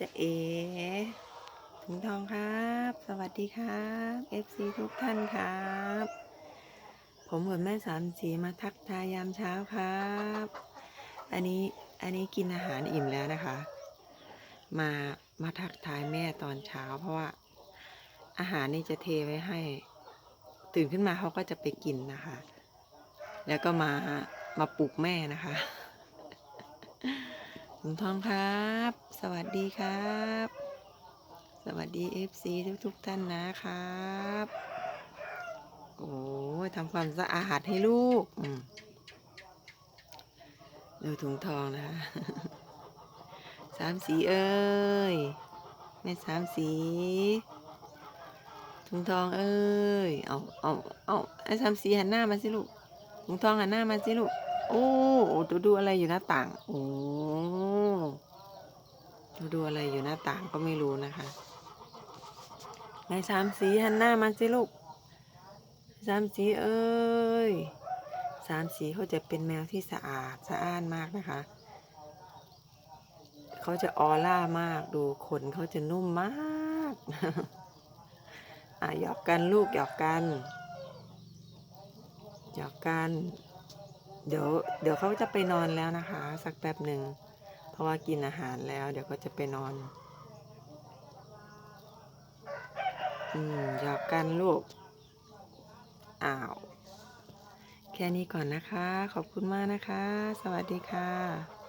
จะเอถึงทองครับ สวัสดีครับ FC ทุกท่านครับ ผมกับแม่สามสีมาทักทายยามเช้าครับ อันนี้อันนี้กินอาหารอิ่มแล้วนะคะ มามาทักทายแม่ตอนเช้า เพราะว่า อาหารนี่จะเทไว้ให้ ตื่นขึ้นมาเขาก็จะไปกินนะคะ แล้วก็มามาปลุกแม่นะคะ ถุงทองครับ สวัสดีครับ สวัสดี FC ทุกทุกๆท่านนะครับ โอ้ทำความสะอาดให้ลูกดูถุงทองนะคะสามสีเอ้ยแม่สามสีถุงทองเอ้ยเอาเอาเอาไอ้สามสีหันหน้ามาสิลูกถุงทองหันหน้ามาสิลูกโอ้ดูดูอะไรอยู่หน้าต่าง โอ้ ดูดูอะไรอยู่หน้าต่างก็ไม่รู้นะคะไอ้สามสีหันหน้ามาสิลูกสามสีเอ้ยสามสีเขาจะเป็นแมวที่สะอาดสะอ้านมากนะคะ เขาจะออร่ามากดูขนเขาจะนุ่มมากอะหยอกกันลูกหยอกกันหยอกกัน เดี๋ยวเดี๋ยวเขาจะไปนอนแล้วนะคะ สักแป๊บหนึ่ง ราะว่ากินอาหารแล้ว เดี๋ยวก็จะไปนอน อืมหยอกกันลูก อ้าว แค่นี้ก่อนนะคะ ขอบคุณมากนะคะ สวัสดีค่ะ